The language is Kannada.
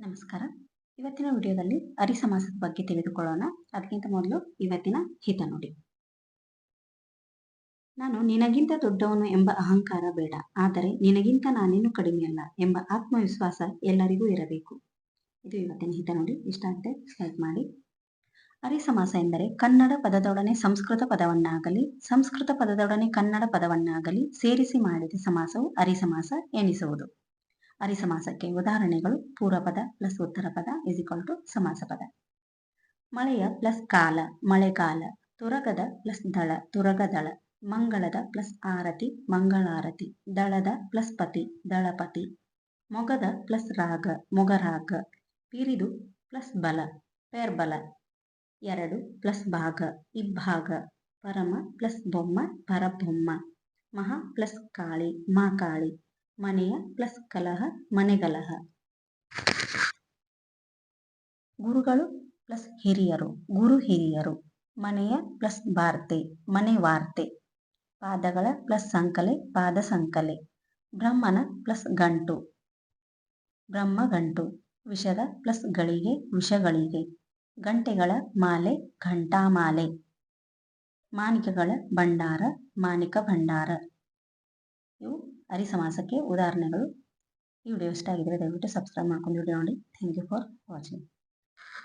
ನಮಸ್ಕಾರ. ಇವತ್ತಿನ ವಿಡಿಯೋದಲ್ಲಿ ಅರಿ ಸಮಾಸದ ಬಗ್ಗೆ ತಿಳಿದುಕೊಳ್ಳೋಣ. ಅದಕ್ಕಿಂತ ಮೊದಲು ಇವತ್ತಿನ ಹಿತ ನೋಡಿ. ನಾನು ನಿನಗಿಂತ ದೊಡ್ಡವನು ಎಂಬ ಅಹಂಕಾರ ಬೇಡ. ಆದರೆ ನಿನಗಿಂತ ನಾನೇನು ಕಡಿಮೆಯಲ್ಲ ಎಂಬ ಆತ್ಮವಿಶ್ವಾಸ ಎಲ್ಲರಿಗೂ ಇರಬೇಕು. ಇದು ಇವತ್ತಿನ ಹಿತ ನೋಡಿ. ಇಷ್ಟ ಆಗದೆ ಲೈಕ್ ಮಾಡಿ. ಅರಿ ಸಮಾಸ ಎಂದರೆ ಕನ್ನಡ ಪದದೊಡನೆ ಸಂಸ್ಕೃತ ಪದವನ್ನಾಗಲಿ, ಸಂಸ್ಕೃತ ಪದದೊಡನೆ ಕನ್ನಡ ಪದವನ್ನಾಗಲಿ ಸೇರಿಸಿ ಮಾಡಿದ ಸಮಾಸವು ಅರಿ ಸಮಾಸ ಎನಿಸುವುದು. ಅರಿ ಸಮಾಸಕ್ಕೆ ಉದಾಹರಣೆಗಳು ಪೂರ್ವಪದ ಪ್ಲಸ್ ಉತ್ತರ ಪದ ಇಸ್ ಇಕ್ವಲ್ ಟು ಸಮಾಸ ಪದ ಮಳೆಯ ಪ್ಲಸ್ ಕಾಲ, ಮಳೆಗಾಲ, ತುರಗದ ಪ್ಲಸ್ ದಳ, ತುರಗದಳ, ಮಂಗಳದ ಪ್ಲಸ್ ಆರತಿ, ಮಂಗಳಾರತಿ, ದಳದ ಪ್ಲಸ್ ಪತಿ, ದಳಪತಿ, ಮೊಗದ ಪ್ಲಸ್ ರಾಗ, ಮೊಗರಾಗ, ಪಿರಿದು ಪ್ಲಸ್ ಬಲ, ಪೇರ್ಬಲ, ಎರಡು ಪ್ಲಸ್ ಭಾಗ ಇಬ್ಬಾಗ ಪರಮ ಪ್ಲಸ್ ಬೊಮ್ಮ, ಪರಬೊಮ್ಮ, ಮಹಾ ಪ್ಲಸ್ ಕಾಳಿ ಮಾಕಾಳಿ ಮನೆಯ ಪ್ಲಸ್ ಕಲಹ, ಮನೆಗಲಹ. ಗುರುಗಳು ಪ್ಲಸ್ ಹಿರಿಯರು, ಗುರು ಹಿರಿಯರು. ಮನೆಯ ಪ್ಲಸ್ ವಾರ್ತೆ ಮನೆ ವಾರ್ತೆ. ಪಾದಗಳ ಪ್ಲಸ್ ಸಂಕಲೆ, ಪಾದ ಸಂಕಲೆ. ಬ್ರಹ್ಮನ ಪ್ಲಸ್ ಗಂಟು. ಬ್ರಹ್ಮ ಗಂಟು, ವಿಷದ ಪ್ಲಸ್ ಗಳಿಗೆ, ವಿಷಗಳಿಗೆ. ಗಂಟೆಗಳ ಮಾಲೆ ಘಂಟಾಮಾಲೆ ಮಾಣಿಕಗಳ ಭಂಡಾರ, ಮಾಣಿಕ ಭಂಡಾರ. ಇವು ಅರಿ ಸಮಾಸಕ್ಕೆ ಉದಾಹರಣೆಗಳು ಈ ವಿಡಿಯೋ ಇಷ್ಟ ಆಗಿದ್ರೆ ದಯವಿಟ್ಟು ಸಬ್ಸ್ಕ್ರೈಬ್ ಮಾಡ್ಕೊಂಡು ವಿಡಿಯೋ ನೋಡಿ ಥ್ಯಾಂಕ್ ಯು ಫಾರ್ ವಾಚಿಂಗ್